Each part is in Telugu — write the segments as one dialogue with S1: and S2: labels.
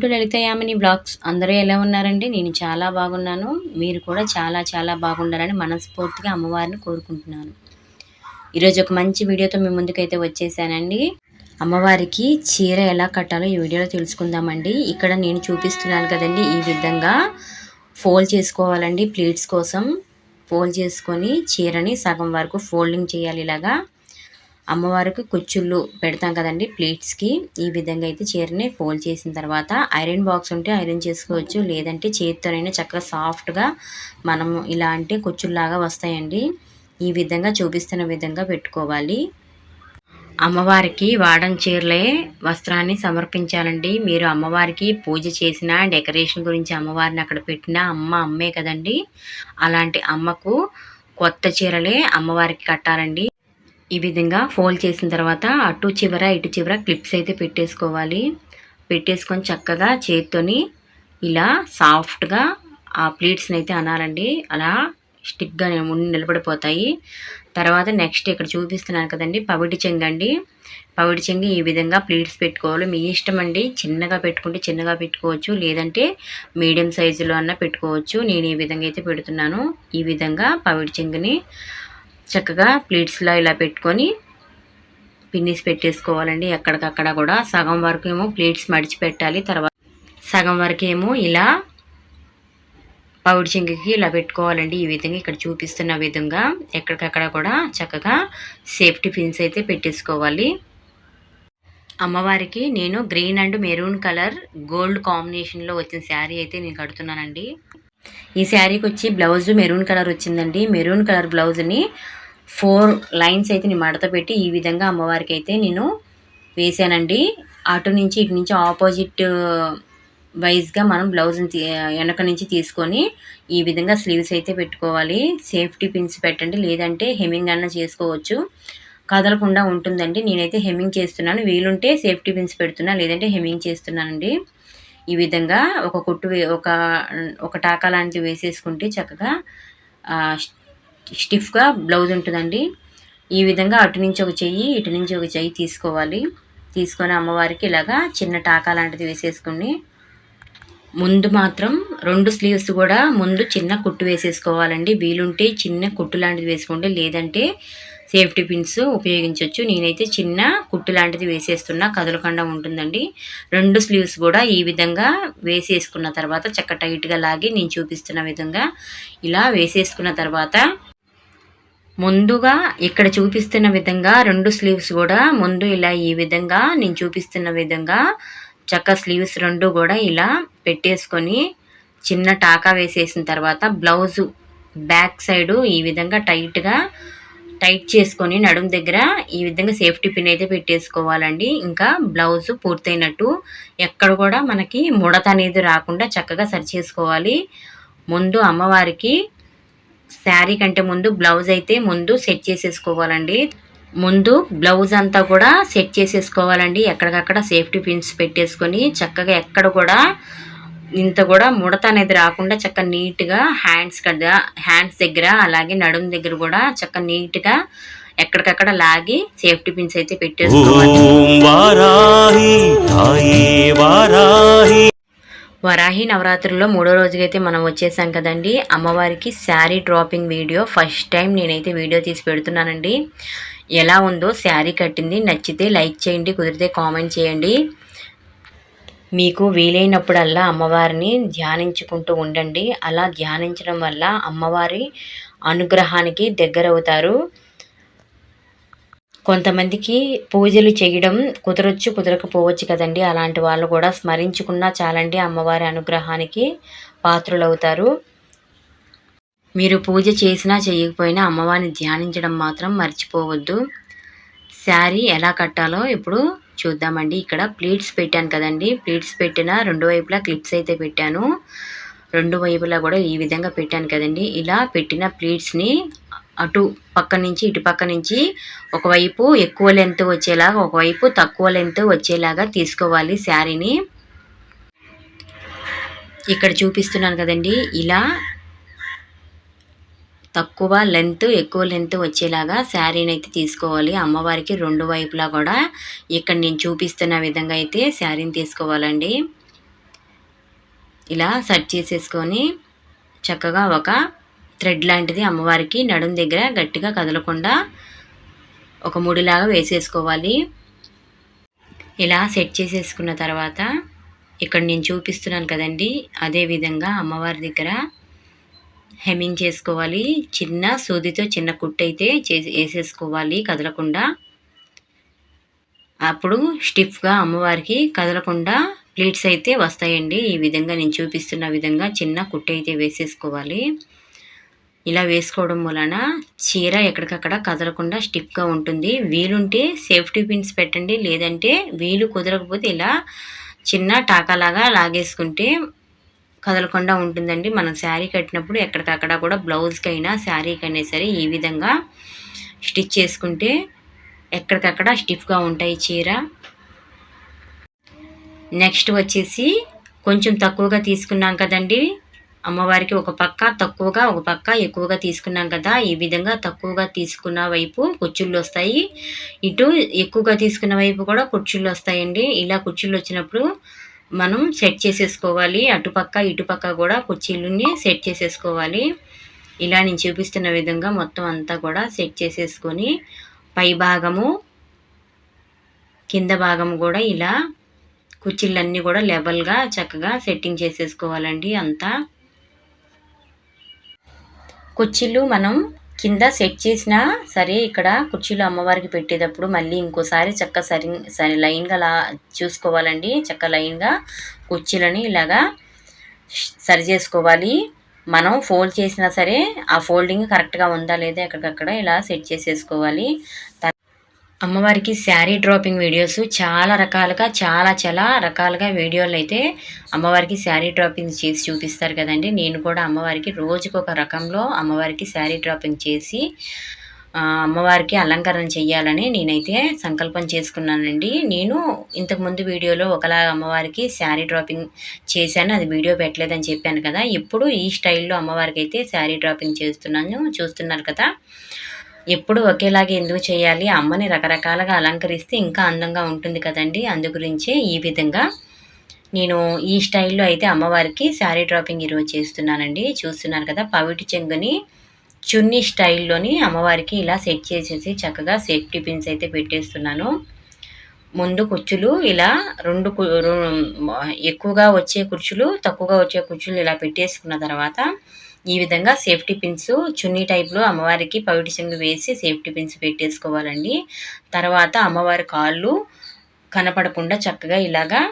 S1: టు లలితయామిని బ్లాగ్స్ అందరూ ఎలా ఉన్నారండి? నేను చాలా బాగున్నాను. మీరు కూడా చాలా చాలా బాగుండాలని మనస్ఫూర్తిగా అమ్మవారిని కోరుకుంటున్నాను. ఈరోజు ఒక మంచి వీడియోతో మీ ముందుకైతే వచ్చేసానండి. అమ్మవారికి చీర ఎలా కట్టాలో ఈ వీడియోలో తెలుసుకుందామండి. ఇక్కడ నేను చూపిస్తున్నాను కదండి ఈ విధంగా ఫోల్డ్ చేసుకోవాలండి ప్లీట్స్ కోసం. ఫోల్డ్ చేసుకొని చీరని సగం వరకు ఫోల్డింగ్ చేయాలి ఇలాగా. అమ్మవారికి కుచ్చుళ్ళు పెడతాం కదండి ప్లేట్స్కి ఈ విధంగా అయితే చీరని ఫోల్డ్ చేసిన తర్వాత ఐరన్ బాక్స్ ఉంటే ఐరన్ చేసుకోవచ్చు. లేదంటే చేతితోనైనా చక్కగా సాఫ్ట్గా మనము ఇలాంటి కుచ్చుల్లాగా వస్తాయండి. ఈ విధంగా చూపిస్తున్న విధంగా పెట్టుకోవాలి. అమ్మవారికి వాడం చీరలే వస్త్రాన్ని సమర్పించాలండి. మీరు అమ్మవారికి పూజ చేసిన డెకరేషన్ గురించి అమ్మవారిని అక్కడ పెట్టిన అమ్మ అమ్మే కదండి. అలాంటి అమ్మకు కొత్త చీరలే అమ్మవారికి కట్టాలండి. ఈ విధంగా ఫోల్డ్ చేసిన తర్వాత అటు చివర ఇటు చివర క్లిప్స్ అయితే పెట్టేసుకోవాలి. పెట్టేసుకొని చక్కగా చేత్తోని ఇలా సాఫ్ట్గా ఆ ప్లీట్స్ని అయితే అనాలండి. అలా స్టిక్గా ముందు నిలబడిపోతాయి. తర్వాత నెక్స్ట్ ఇక్కడ చూపిస్తున్నాను కదండి పవిటి చెంగు అండి. పవిటి చెంగు ఈ విధంగా ప్లీట్స్ పెట్టుకోవాలి. మీ ఇష్టం అండి చిన్నగా పెట్టుకుంటే చిన్నగా పెట్టుకోవచ్చు లేదంటే మీడియం సైజులో అన్న పెట్టుకోవచ్చు. నేను ఈ విధంగా అయితే పెడుతున్నాను. ఈ విధంగా పవిటి చెంగుని చక్కగా ప్లేట్స్లో ఇలా పెట్టుకొని పిన్నిస్ పెట్టేసుకోవాలండి. ఎక్కడికక్కడ కూడా సగం వరకు ఏమో ప్లేట్స్ మడిచి పెట్టాలి. తర్వాత సగం వరకు ఏమో ఇలా పౌడి చింగికి ఇలా పెట్టుకోవాలండి. ఈ విధంగా ఇక్కడ చూపిస్తున్న విధంగా ఎక్కడికక్కడ కూడా చక్కగా సేఫ్టీ పిన్స్ అయితే పెట్టేసుకోవాలి. అమ్మవారికి నేను green and maroon colour gold కాంబినేషన్లో వచ్చిన శారీ అయితే నేను కడుతున్నానండి. ఈ శారీకి వచ్చి బ్లౌజ్ మెరూన్ కలర్ వచ్చిందండి. మెరూన్ కలర్ బ్లౌజ్ని ఫోర్ లైన్స్ అయితే నేను మడత పెట్టి ఈ విధంగా అమ్మవారికి అయితే నేను వేసానండి. అటు నుంచి ఇటు నుంచి ఆపోజిట్ వైజ్గా మనం బ్లౌజ్ని వెనక నుంచి తీసుకొని ఈ విధంగా స్లీవ్స్ అయితే పెట్టుకోవాలి. సేఫ్టీ పిన్స్ పెట్టండి లేదంటే హెమ్మింగ్ అన్న చేసుకోవచ్చు. కదలకుండా ఉంటుందండి. నేనైతే హెమ్మింగ్ చేస్తున్నాను. వీలుంటే సేఫ్టీ పిన్స్ పెడుతున్నా లేదంటే హెమ్మింగ్ చేస్తున్నానండి. ఈ విధంగా ఒక కుట్టు ఒక ఒక టాకా లాంటివి వేసేసుకుంటే చక్కగా స్టిఫ్గా బ్లౌజ్ ఉంటుందండి. ఈ విధంగా అటు నుంచి ఒక చెయ్యి ఇటు నుంచి ఒక చెయ్యి తీసుకోవాలి. తీసుకొని అమ్మవారికి ఇలాగా చిన్న టాకా లాంటిది వేసేసుకుని ముందు మాత్రం రెండు స్లీవ్స్ కూడా ముందు చిన్న కుట్టు వేసేసుకోవాలండి. వీలుంటే చిన్న కుట్టు లాంటిది వేసుకోండి. లేదంటే సేఫ్టీ పిన్స్ ఉపయోగించవచ్చు నేనైతే చిన్న కుట్టు లాంటిది వేసేస్తున్నా. కదలకుండా ఉంటుందండి. రెండు స్లీవ్స్ కూడా ఈ విధంగా వేసేసుకున్న తర్వాత చక్క టైట్గా లాగి నేను చూపిస్తున్న విధంగా ఇలా వేసేసుకున్న తర్వాత ముందుగా ఇక్కడ చూపిస్తున్న విధంగా రెండు స్లీవ్స్ కూడా ముందు ఇలా ఈ విధంగా నేను చూపిస్తున్న విధంగా చక్క స్లీవ్స్ రెండు కూడా ఇలా పెట్టేసుకొని చిన్న టాకా వేసేసిన తర్వాత బ్లౌజు బ్యాక్ సైడు ఈ విధంగా టైట్గా టైట్ చేసుకొని నడుం దగ్గర ఈ విధంగా సేఫ్టీ పిన్ అయితే పెట్టేసుకోవాలండి. ఇంకా బ్లౌజ్ పూర్తయినట్టు ఎక్కడ కూడా మనకి ముడత అనేది రాకుండా చక్కగా సరి చేసుకోవాలి ముందు అమ్మవారికి శారీ కంటే ముందు బ్లౌజ్ అయితే ముందు సెట్ చేసేసుకోవాలండి. ముందు బ్లౌజ్ అంతా కూడా సెట్ చేసేసుకోవాలండి. ఎక్కడికక్కడ సేఫ్టీ పిన్స్ పెట్టేసుకొని చక్కగా ఎక్కడ కూడా ఇంత కూడా ముడత అనేది రాకుండా చక్క నీట్గా హ్యాండ్స్ కదా హ్యాండ్స్ దగ్గర అలాగే నడుము దగ్గర కూడా చక్క నీట్గా ఎక్కడికక్కడ లాగి సేఫ్టీ పిన్స్ అయితే పెట్టేసుకోవాలి. వరాహి నవరాత్రుల్లో మూడో రోజుకైతే మనం వచ్చేసాం కదండి. అమ్మవారికి sari draping video. First time నేనైతే వీడియో తీసి పెడుతున్నానండి. ఎలా ఉందో శారీ కట్టింది. నచ్చితే లైక్ చేయండి కుదిరితే కామెంట్ చేయండి. మీకు వీలైనప్పుడల్లా అమ్మవారిని ధ్యానించుకుంటూ ఉండండి. అలా ధ్యానించడం వల్ల అమ్మవారి అనుగ్రహానికి దగ్గరవుతారు. కొంతమందికి పూజలు చేయడం కుదరొచ్చు కుదరకపోవచ్చు కదండి. అలాంటి వాళ్ళు కూడా స్మరించుకున్నా చాలండి అమ్మవారి అనుగ్రహానికి పాత్రులవుతారు. మీరు పూజ చేసినా చేయకపోయినా అమ్మవారిని ధ్యానించడం మాత్రం మర్చిపోవద్దు. శారీ ఎలా కట్టాలో ఇప్పుడు చూద్దామండి. ఇక్కడ ప్లీట్స్ పెట్టాను కదండి. ప్లీట్స్ పెట్టిన రెండు వైపులా క్లిప్స్ అయితే పెట్టాను. రెండు వైపులా కూడా ఈ విధంగా పెట్టాను కదండి. ఇలా పెట్టిన ప్లీట్స్ని అటు పక్క నుంచి ఇటు పక్క నుంచి ఒకవైపు ఎక్కువ లెంత్ వచ్చేలాగా ఒకవైపు తక్కువ లెంత్ వచ్చేలాగా తీసుకోవాలి శారీని. ఇక్కడ చూపిస్తున్నాను కదండి ఇలా తక్కువ లెంత్ ఎక్కువ లెంత్ వచ్చేలాగా శారీని అయితే తీసుకోవాలి. అమ్మవారికి రెండు వైపులా కూడా ఇక్కడ నేను చూపిస్తున్న విధంగా అయితే శారీని తీసుకోవాలండి. ఇలా సెట్ చేసేసుకొని చక్కగా ఒక థ్రెడ్ లాంటిది అమ్మవారికి నడుం దగ్గర గట్టిగా కదలకుండా ఒక ముడిలాగా వేసేసుకోవాలి. ఇలా సెట్ చేసేసుకున్న తర్వాత ఇక్కడ నేను చూపిస్తున్నాను కదండి అదే విధంగా అమ్మవారి దగ్గర హెమింగ్ చేసుకోవాలి. చిన్న సూదితో చిన్న కుట్టు అయితే చేసి వేసేసుకోవాలి కదలకుండా. అప్పుడు స్టిఫ్గా అమ్మవారికి కదలకుండా ప్లీట్స్ అయితే వస్తాయండి. ఈ విధంగా నేను చూపిస్తున్న విధంగా చిన్న కుట్టు అయితే వేసేసుకోవాలి. ఇలా వేసుకోవడం వలన చీర ఎక్కడికక్కడ కదలకుండా స్టిఫ్గా ఉంటుంది. వీలుంటే సేఫ్టీ పిన్స్ పెట్టండి. లేదంటే వీలు కుదరకపోతే ఇలా చిన్న టాకాలాగా లాగేసుకుంటే కదలకుండా ఉంటుందండి. మనం శారీ కట్టినప్పుడు ఎక్కడికక్కడ కూడా బ్లౌజ్కి అయినా శారీకి అయినా సరే ఈ విధంగా స్టిచ్ చేసుకుంటే ఎక్కడికక్కడ స్టిఫ్గా ఉంటాయి చీర. నెక్స్ట్ వచ్చేసి కొంచెం తక్కువగా తీసుకున్నాం కదండి. అమ్మవారికి ఒక పక్క తక్కువగా ఒక పక్క ఎక్కువగా తీసుకున్నాం కదా ఈ విధంగా తక్కువగా తీసుకున్న వైపు కుర్చీలు వస్తాయి. ఇటు ఎక్కువగా తీసుకున్న వైపు కూడా కుర్చీలు వస్తాయండి. ఇలా కుర్చీలు వచ్చినప్పుడు మనం సెట్ చేసేసుకోవాలి. అటుపక్క ఇటుపక్క కూడా కుర్చీలని సెట్ చేసేసుకోవాలి. ఇలా నేను చూపిస్తున్న విధంగా మొత్తం అంతా కూడా సెట్ చేసేసుకొని పై భాగము కింద భాగము కూడా ఇలా కుర్చీలన్నీ కూడా లెవెల్గా చక్కగా సెట్టింగ్ చేసేసుకోవాలండి అంతా. కుర్చీలు మనం కింద సెట్ చేసినా సరే ఇక్కడ కుర్చీలు అమ్మవారికి పెట్టేటప్పుడు మళ్ళీ ఇంకోసారి చక్క సరి సరి లైన్గా లా చూసుకోవాలండి. చక్క లైన్గా కుర్చీలని ఇలాగా సరి చేసుకోవాలి. మనం ఫోల్డ్ చేసినా సరే ఆ ఫోల్డింగ్ కరెక్ట్గా ఉందా లేదా ఎక్కడికక్కడ ఇలా సెట్ చేసేసుకోవాలి. అమ్మవారికి శారీ డ్రాపింగ్ వీడియోస్ చాలా రకాలుగా చాలా చాలా రకాలుగా వీడియోలు అయితే అమ్మవారికి శారీ డ్రాపింగ్ చేసి చూపిస్తారు కదండి. నేను కూడా అమ్మవారికి రోజుకు ఒక రకంలో అమ్మవారికి శారీ డ్రాపింగ్ చేసి అమ్మవారికి అలంకరణ చేయాలని నేనైతే సంకల్పం చేసుకున్నానండి. నేను ఇంతకుముందు వీడియోలో ఒకలా అమ్మవారికి శారీ డ్రాపింగ్ చేశాను అది వీడియో పెట్టలేదని చెప్పాను కదా. ఇప్పుడు ఈ స్టైల్లో అమ్మవారికి అయితే శారీ డ్రాపింగ్ చేస్తున్నాను చూస్తున్నారు కదా. ఎప్పుడు ఒకేలాగే ఎందుకు చేయాలి? అమ్మని రకరకాలుగా అలంకరిస్తే ఇంకా అందంగా ఉంటుంది కదండి. అందు గురించే ఈ విధంగా నేను ఈ స్టైల్లో అయితే అమ్మవారికి శారీ డ్రాపింగ్ ఈరోజు చేస్తున్నానండి. చూస్తున్నారు కదా పవిటి చెంగుని చున్నీ స్టైల్లోని అమ్మవారికి ఇలా సెట్ చేసేసి చక్కగా సేఫ్టీ పిన్స్ అయితే పెట్టేస్తున్నాను. ముందు కుర్చీలు ఇలా రెండు ఎక్కువగా వచ్చే కుర్చీలు తక్కువగా వచ్చే కుర్చీలు ఇలా పెట్టేసుకున్న తర్వాత ఈ విధంగా సేఫ్టీ పిన్స్ చున్నీ టైప్లో అమ్మవారికి పవిటి చెంగు వేసి సేఫ్టీ పిన్స్ పెట్టేసుకోవాలండి. తర్వాత అమ్మవారి కాళ్ళు కనపడకుండా చక్కగా ఇలాగా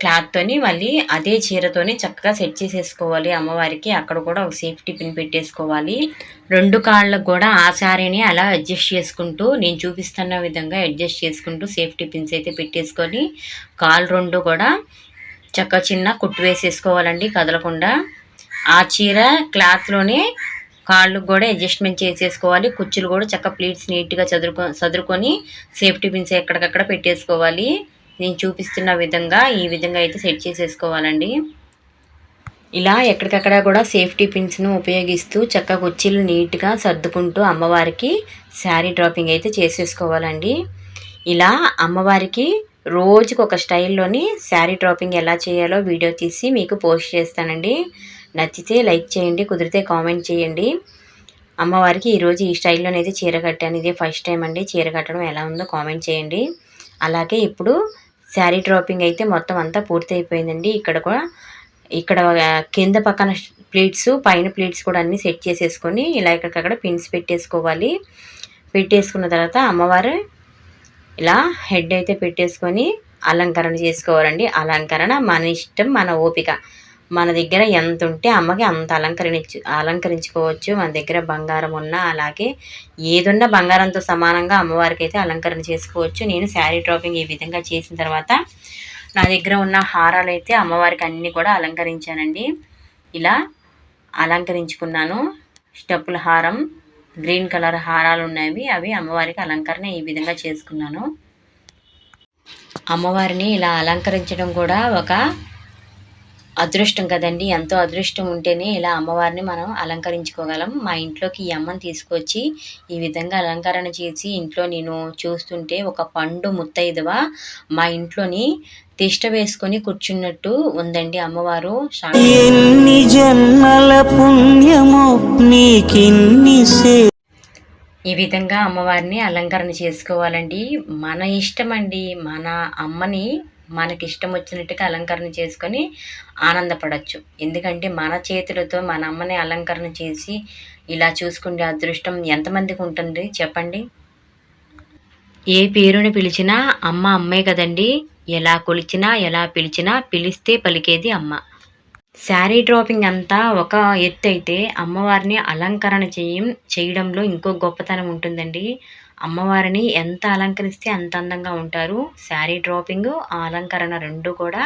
S1: క్లాత్తోని మళ్ళీ అదే చీరతోని చక్కగా సెట్ చేసేసుకోవాలి అమ్మవారికి. అక్కడ కూడా ఒక సేఫ్టీ పిన్ పెట్టేసుకోవాలి. రెండు కాళ్ళకు కూడా ఆ శారీని అలా అడ్జస్ట్ చేసుకుంటూ నేను చూపిస్తున్న విధంగా అడ్జస్ట్ చేసుకుంటూ సేఫ్టీ పిన్స్ అయితే పెట్టేసుకొని కాళ్ళు రెండు కూడా చక్క చిన్న కుట్టు వేసేసుకోవాలండి కదలకుండా. ఆ చీర క్లాత్లోనే కాళ్ళు కూడా అడ్జస్ట్మెంట్ చేసేసుకోవాలి. కుర్చీలు కూడా చక్క ప్లీట్స్ నీట్గా చదురుకో చదురుకొని సేఫ్టీ పిన్స్ ఎక్కడికక్కడ పెట్టేసుకోవాలి. నేను చూపిస్తున్న విధంగా ఈ విధంగా అయితే సెట్ చేసేసుకోవాలండి. ఇలా ఎక్కడికక్కడ కూడా సేఫ్టీ పిన్స్ను ఉపయోగిస్తూ చక్క కుర్చీలు నీట్గా సర్దుకుంటూ అమ్మవారికి శారీ డ్రాపింగ్ అయితే చేసేసుకోవాలండి. ఇలా అమ్మవారికి రోజుకు ఒక స్టైల్లోని శారీ డ్రాపింగ్ ఎలా చేయాలో వీడియో తీసి మీకు పోస్ట్ చేస్తానండి. నచ్చితే లైక్ చేయండి కుదిరితే కామెంట్ చేయండి. అమ్మవారికి ఈరోజు ఈ స్టైల్లోనైతే చీర కట్టాను. ఇదే ఫస్ట్ టైం అండి చీర కట్టడం ఎలా ఉందో కామెంట్ చేయండి. అలాగే ఇప్పుడు శారీ డ్రాపింగ్ అయితే మొత్తం అంతా పూర్తి అయిపోయిందండి ఇక్కడ కూడా ఇక్కడ కింద పక్కన ప్లేట్స్ పైన ప్లేట్స్ కూడా అన్నీ సెట్ చేసేసుకొని ఇలా ఇక్కడికక్కడ పిన్స్ పెట్టేసుకోవాలి. పెట్టేసుకున్న తర్వాత అమ్మవారు ఇలా హెడ్ అయితే పెట్టేసుకొని అలంకరణ చేసుకోవాలండి. అలంకరణ మన ఇష్టం మన ఓపిక. మన దగ్గర ఎంత ఉంటే అమ్మకి అంత అలంకరించు అలంకరించుకోవచ్చు. మన దగ్గర బంగారం ఉన్నా అలాగే ఏదున్నా బంగారంతో సమానంగా అమ్మవారికి అయితే అలంకరణ చేసుకోవచ్చు. నేను శారీ డ్రాపింగ్ ఈ విధంగా చేసిన తర్వాత నా దగ్గర ఉన్న హారాలు అయితే అమ్మవారికి అన్నీ కూడా అలంకరించానండి. ఇలా అలంకరించుకున్నాను. స్టెప్పుల హారం గ్రీన్ కలర్ హారాలు ఉన్నాయి అవి అమ్మవారికి అలంకరణ ఈ విధంగా చేసుకున్నాను. అమ్మవారిని ఇలా అలంకరించడం కూడా ఒక అదృష్టం కదండి. ఎంతో అదృష్టం ఉంటేనే ఇలా అమ్మవారిని మనం అలంకరించుకోగలం. మా ఇంట్లోకి ఈ అమ్మని తీసుకొచ్చి ఈ విధంగా అలంకరణ చేసి ఇంట్లో నేను చూస్తుంటే ఒక పండు ముత్తైదువ మా ఇంట్లోని తిష్ట వేసుకొని కూర్చున్నట్టు ఉందండి అమ్మవారు.
S2: ఎన్ని జన్మల పుణ్యమో నీకిన్ని
S1: ఈ విధంగా అమ్మవారిని అలంకరణ చేసుకోవాలండి. మన ఇష్టం అండి మన అమ్మని మనకి ఇష్టం వచ్చినట్టుగా అలంకరణ చేసుకొని ఆనందపడచ్చు. ఎందుకంటే మన చేతులతో మన అమ్మని అలంకరణ చేసి ఇలా చూసుకునే అదృష్టం ఎంతమందికి ఉంటుంది చెప్పండి? ఏ పేరుని పిలిచినా అమ్మ అమ్మే కదండి. ఎలా కొలిచినా ఎలా పిలిచినా పిలిస్తే పలికేది అమ్మ. శారీ డ్రాపింగ్ అంతా ఒక ఎత్తు అయితే అమ్మవారిని అలంకరణ చేయం చేయడంలో ఇంకో గొప్పతనం ఉంటుందండి. అమ్మవారిని ఎంత అలంకరిస్తే అంత అందంగా ఉంటారు. శారీ డ్రాపింగ్ ఆ అలంకరణ రెండు కూడా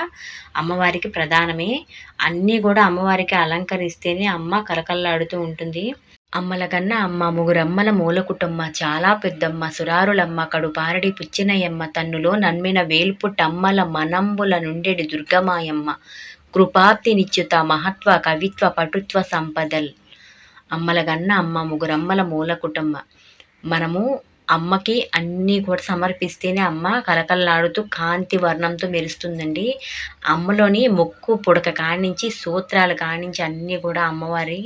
S1: అమ్మవారికి ప్రధానమే. అన్నీ కూడా అమ్మవారికి అలంకరిస్తేనే అమ్మ కలకల్లాడుతూ ఉంటుంది. అమ్మల కన్నా అమ్మ ముగ్గురమ్మల మూల కుటుంబ చాలా పెద్దమ్మ సురారులమ్మ కడుపారడి పుచ్చినయమ్మ తన్నులో నన్మిన వేల్పుటమ్మల మనంబుల నుండెడి దుర్గమాయమ్మ కృపాప్తినిచ్యుత మహత్వ కవిత్వ పటుత్వ సంపదల్. అమ్మల కన్నా అమ్మ ముగ్గురమ్మల మూల కుటుంబ మనము అమ్మకి అన్నీ కూడా సమర్పిస్తేనే అమ్మ కలకలలాడుతూ కాంతి వర్ణంతో మెరుస్తుందండి. అమ్మలోని మొక్కు పుడక కానించి సూత్రాలు కానించి అన్నీ కూడా అమ్మవారి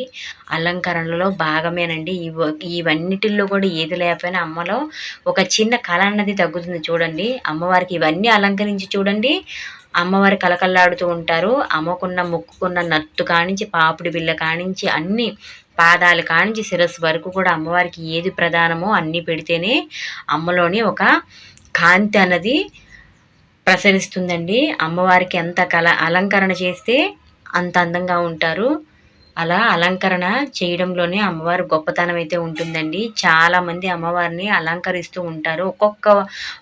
S1: అలంకరణలో భాగమేనండి. ఇవ ఇవన్నిటిల్లో కూడా ఏది లేకపోయినా అమ్మలో ఒక చిన్న కళ అన్నది తగ్గుతుంది చూడండి. అమ్మవారికి ఇవన్నీ అలంకరించి చూడండి. అమ్మవారి కలకల్లాడుతూ ఉంటారు. అమ్మకున్న మొక్కుకున్న నత్తు కానించి పాపుడి బిళ్ళ కానించి అన్ని పాదాలు కానించి శిరస్సు వరకు కూడా అమ్మవారికి ఏది ప్రధానమో అన్నీ పెడితేనే అమ్మలోని ఒక కాంతి అన్నది ప్రసరిస్తుందండి. అమ్మవారికి ఎంత కల అలంకరణ చేస్తే అంత అందంగా ఉంటారు. అలా అలంకరణ చేయడంలోనే అమ్మవారి గొప్పతనం అయితే ఉంటుందండి. చాలామంది అమ్మవారిని అలంకరిస్తూ ఉంటారు. ఒక్కొక్క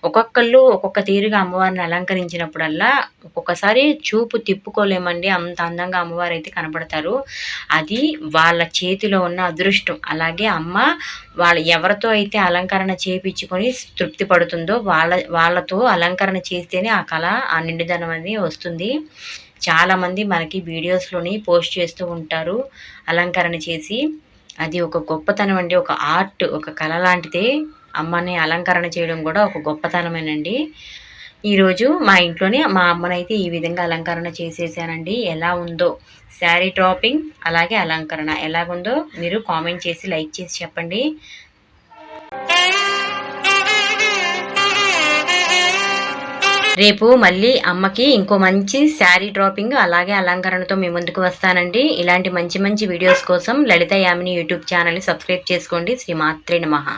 S1: ఒక్కొక్కళ్ళు ఒక్కొక్క తీరుగా అమ్మవారిని అలంకరించినప్పుడల్లా ఒక్కొక్కసారి చూపు తిప్పుకోలేమండి. అంత అందంగా అమ్మవారు అయితే కనపడతారు. అది వాళ్ళ చేతిలో ఉన్న అదృష్టం. అలాగే అమ్మ వాళ్ళ ఎవరితో అయితే అలంకరణ చేపించుకొని తృప్తి పడుతుందో వాళ్ళ వాళ్ళతో అలంకరణ చేస్తేనే ఆ కళ ఆ నిండుదనం అనేది వస్తుంది. చాలామంది మనకి వీడియోస్లోని పోస్ట్ చేస్తూ ఉంటారు అలంకరణ చేసి. అది ఒక గొప్పతనం అండి. ఒక ఆర్ట్ ఒక కళ లాంటిదే. అమ్మని అలంకరణ చేయడం కూడా ఒక గొప్పతనమేనండి. ఈరోజు మా ఇంట్లోనే మా అమ్మనైతే ఈ విధంగా అలంకరణ చేసేసానండి. ఎలా ఉందో శారీ డ్రాపింగ్ అలాగే అలంకరణ. ఎలాగుందో మీరు కామెంట్ చేసి లైక్ చేసి చెప్పండి. రేపు మళ్ళీ అమ్మకి ఇంకో మంచి శారీ డ్రాపింగ్ అలాగే అలంకరణతో మీ ముందుకు వస్తానండి. ఇలాంటి మంచి మంచి వీడియోస్ కోసం లలిత యామిని యూట్యూబ్ ఛానల్ని సబ్స్క్రైబ్ చేసుకోండి. శ్రీ మాత్రే నమః.